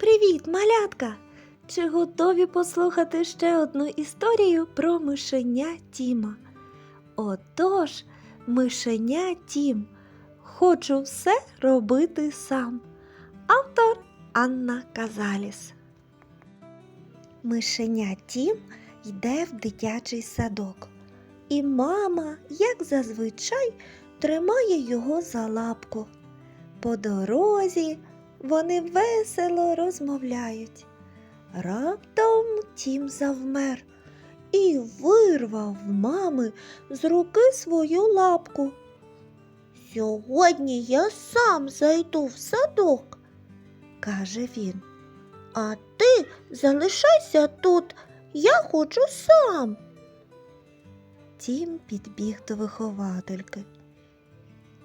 Привіт, малятка! Чи готові послухати ще одну історію про мишеня Тіма? Отож, мишеня Тім. Хочу все робити сам. Автор Анна Казаліс. Мишеня Тім йде в дитячий садок. І мама, як зазвичай, тримає його за лапку. По дорозі вони весело розмовляють. Раптом тім завмер і вирвав мами з руки свою лапку. Сьогодні я сам зайду в садок, каже він. А ти залишайся тут, я хочу сам. Тім підбіг до виховательки.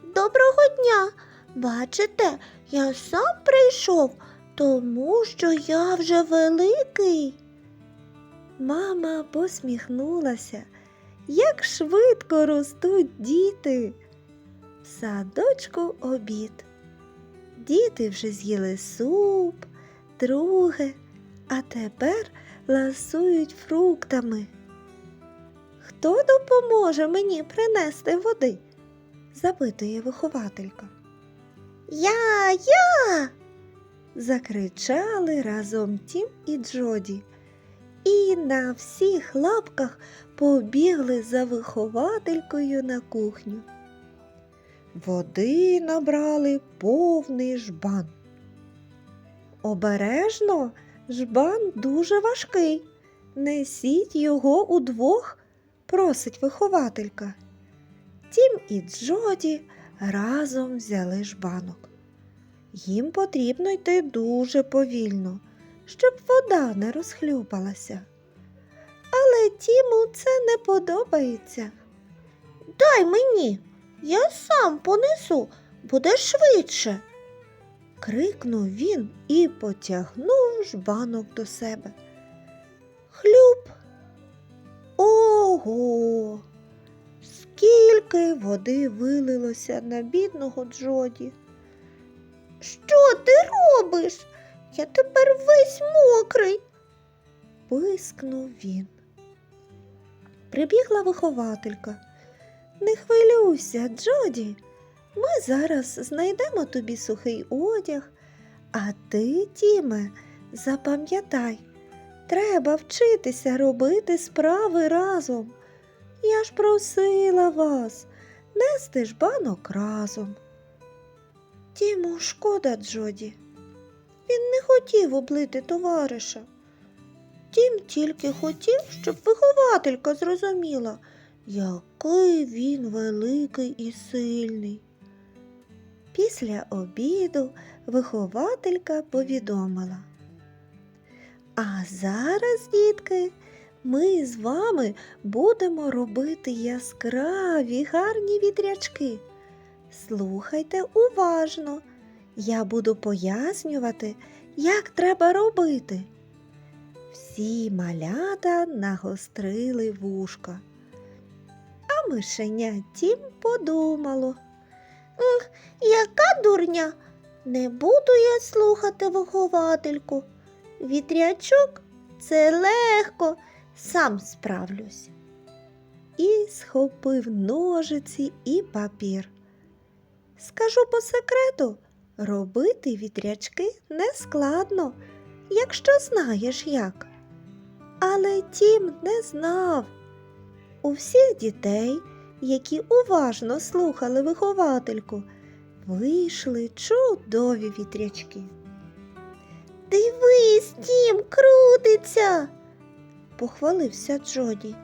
Доброго дня. Бачите, я сам прийшов, тому що я вже великий. Мама посміхнулася, як швидко ростуть діти. В садочку обід. Діти вже з'їли суп, друге, а тепер ласують фруктами. Хто допоможе мені принести води? запитує вихователька. Я, я. закричали разом Тім і Джоді. І на всіх лапках побігли за вихователькою на кухню. Води набрали повний жбан. Обережно, жбан дуже важкий. Несіть його удвох, просить вихователька. Тім і Джоді разом взяли жбанок. Їм потрібно йти дуже повільно, щоб вода не розхлюпалася. Але Тіму це не подобається. Дай мені, я сам понесу, буде швидше. крикнув він і потягнув жбанок до себе. Хлюп. Ого! Скільки води вилилося на бідного Джоді. Що ти робиш? Я тепер весь мокрий, пискнув він. Прибігла вихователька. Не хвилюйся, Джоді. Ми зараз знайдемо тобі сухий одяг, а ти, Тіме, запам'ятай, треба вчитися робити справи разом. Я ж просила вас нести ж банок разом. Тіму шкода Джоді. Він не хотів облити товариша. Тім тільки хотів, щоб вихователька зрозуміла, який він великий і сильний. Після обіду вихователька повідомила. А зараз, дітки, ми з вами будемо робити яскраві гарні вітрячки. Слухайте уважно. Я буду пояснювати, як треба робити. Всі малята нагострили вушка. А мишеня тім подумало. Яка дурня, не буду я слухати виховательку. Вітрячок це легко, сам справлюсь. І схопив ножиці і папір. Скажу по секрету, робити вітрячки не складно, якщо знаєш як. Але тім не знав. У всіх дітей, які уважно слухали виховательку, вийшли чудові вітрячки. Дивись, тім крутиться, похвалився Джоді.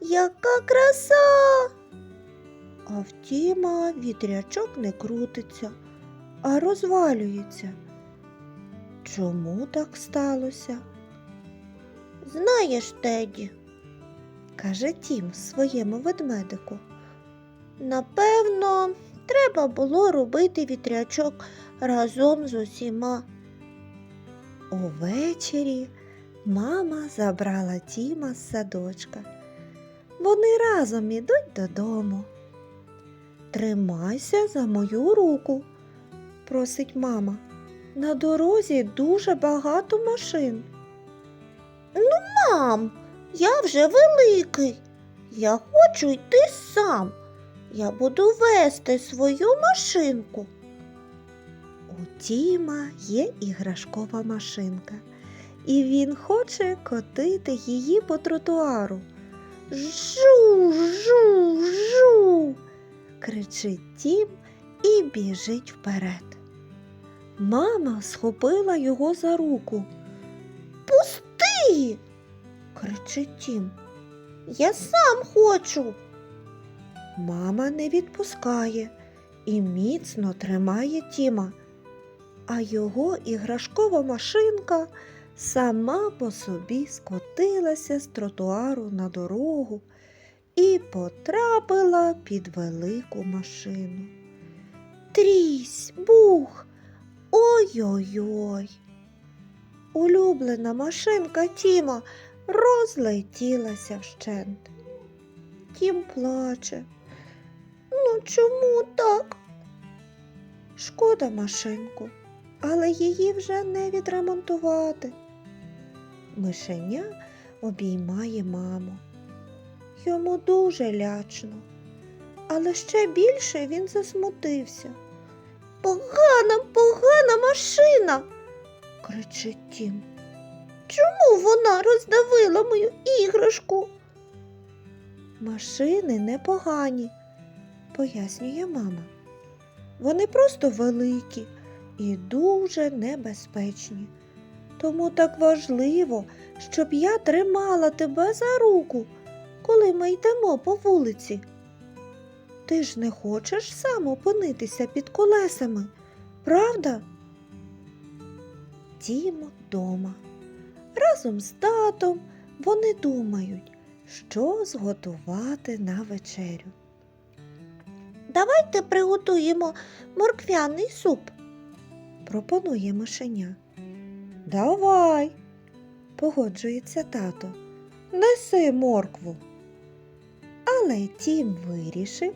Яка краса! А в Тіма вітрячок не крутиться, а розвалюється. Чому так сталося? Знаєш, Теді, каже Тім своєму ведмедику. Напевно, треба було робити вітрячок разом з усіма. Увечері мама забрала Тіма з садочка. Вони разом ідуть додому. Тримайся за мою руку, просить мама. На дорозі дуже багато машин. Ну, Мам, я вже великий. Я хочу йти сам. Я буду вести свою машинку. У Тіма є іграшкова машинка, і він хоче котити її по тротуару. Жу, жу, жу. кричить Тім і біжить вперед. Мама схопила його за руку. Пусти. кричить Тім. Я сам хочу. Мама не відпускає і міцно тримає Тіма, а його іграшкова машинка сама по собі скотилася з тротуару на дорогу і потрапила під велику машину. Трісь, бух, ой-ой-ой. Улюблена машинка Тіма розлетілася вщент. Тім плаче. Ну чому так? Шкода машинку, але її вже не відремонтувати. Мишеня обіймає маму. Йому дуже лячно, але ще більше він засмутився. Погана, погана машина. кричить Тім. Чому вона роздавила мою іграшку? Машини непогані, пояснює мама. Вони просто великі і дуже небезпечні. Тому так важливо, щоб я тримала тебе за руку, коли ми йдемо по вулиці. Ти ж не хочеш сам опинитися під колесами, правда? Тім вдома. Разом з татом вони думають, що зготувати на вечерю. Давайте приготуємо морквяний суп. Пропонує мишеня. Давай, погоджується тато. Неси моркву. Але тім вирішив,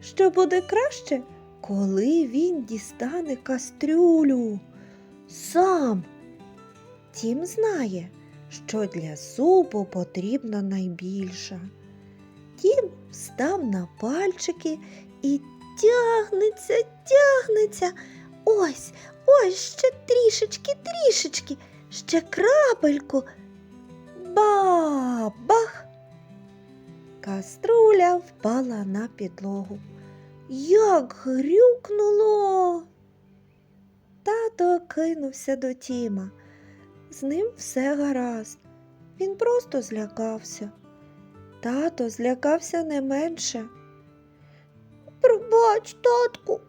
що буде краще, коли він дістане кастрюлю. Сам. Тім знає, що для супу потрібна найбільша. Тім встав на пальчики і тягнеться, тягнеться. Ось, ось ще трішечки, трішечки, ще крапельку. Бабах! Каструля впала на підлогу. Як грюкнуло. Тато кинувся до Тіма. З ним все гаразд. Він просто злякався. Тато злякався не менше. Пробач, татку.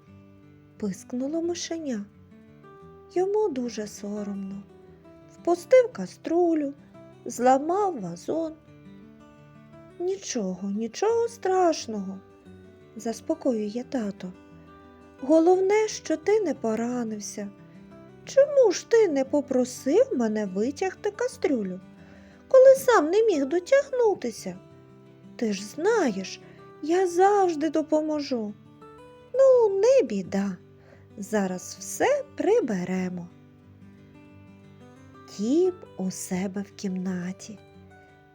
Пискнуло мишеня. Йому дуже соромно. Впустив каструлю, зламав вазон. Нічого, нічого страшного, заспокоює тато. Головне, що ти не поранився. Чому ж ти не попросив мене витягти кастрюлю, коли сам не міг дотягнутися? Ти ж знаєш, я завжди допоможу. Ну, не біда. Зараз все приберемо. Тім у себе в кімнаті.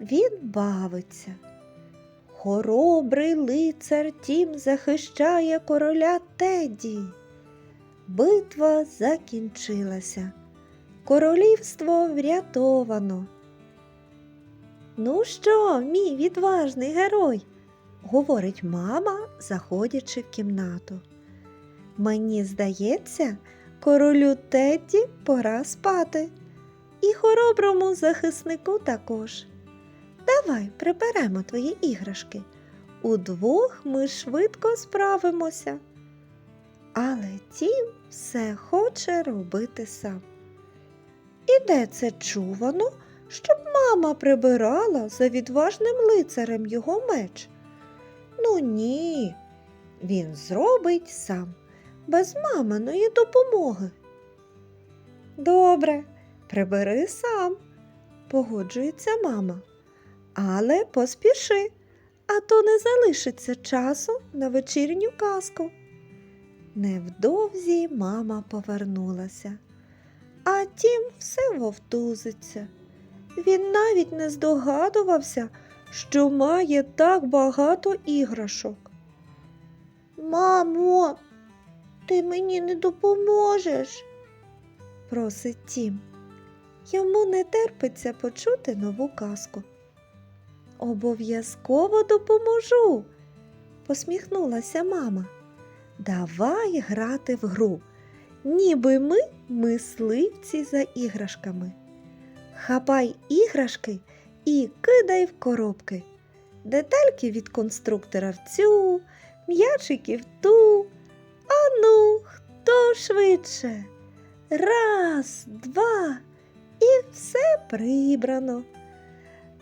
Він бавиться. Хоробрий лицар Тім захищає короля Тедді. Битва закінчилася. Королівство врятовано. Ну що, мій відважний герой? говорить мама, заходячи в кімнату. Мені здається, королю Тедді пора спати. І хороброму захиснику також. Давай приберемо твої іграшки. Удвох ми швидко справимося. Але тім все хоче робити сам. І де це чувано, щоб мама прибирала за відважним лицарем його меч? Ну ні, він зробить сам, без маминої допомоги. Добре, прибери сам, погоджується мама. Але поспіши, а то не залишиться часу на вечірню казку. Невдовзі мама повернулася. а тім все вовтузиться. Він навіть не здогадувався, що має так багато іграшок. Мамо, ти мені не допоможеш. просить Тім. Йому не терпиться почути нову казку. Обов'язково допоможу, посміхнулася мама. Давай грати в гру, ніби ми мисливці за іграшками. Хапай іграшки і кидай в коробки. Детальки від конструктора в цю, м'ячики в ту. Ану, хто швидше? Раз, два, і все прибрано.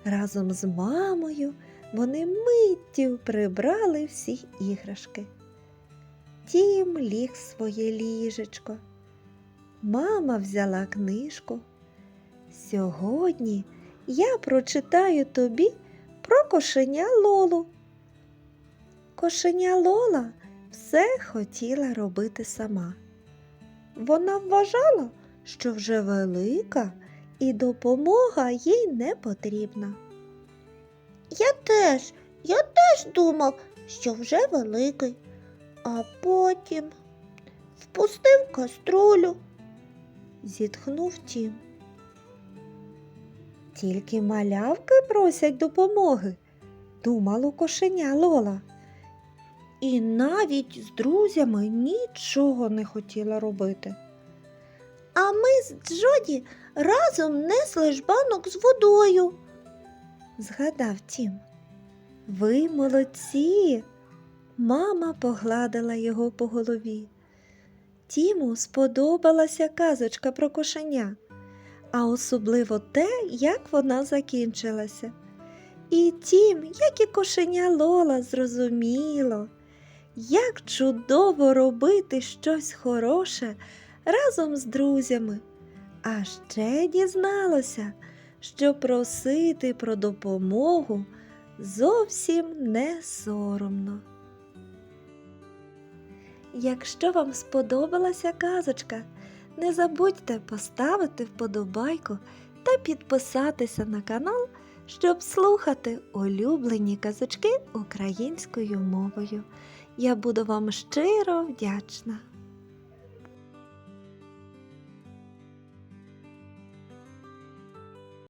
Разом з мамою вони миттю прибрали всі іграшки. Тім ліг своє ліжечко. Мама взяла книжку. Сьогодні я прочитаю тобі про кошеня Лолу. Кошеня Лола все хотіла робити сама. Вона вважала, що вже велика і допомога їй не потрібна. Я теж, я теж думав, що вже великий, а потім впустив каструлю. зітхнув Тім. Тільки малявки просять допомоги, думало кошеня Лола. І навіть з друзями нічого не хотіла робити. А ми з Джоді разом несли жбанок з водою. згадав Тім. Ви молодці. Мама погладила його по голові. Тіму сподобалася казочка про кошеня, а особливо те, як вона закінчилася. І тім, як і кошеня Лола, зрозуміло, як чудово робити щось хороше разом з друзями. А ще дізналося, що просити про допомогу зовсім не соромно. Якщо вам сподобалася казочка, не забудьте поставити вподобайку та підписатися на канал, щоб слухати улюблені казочки українською мовою. Я буду вам щиро вдячна.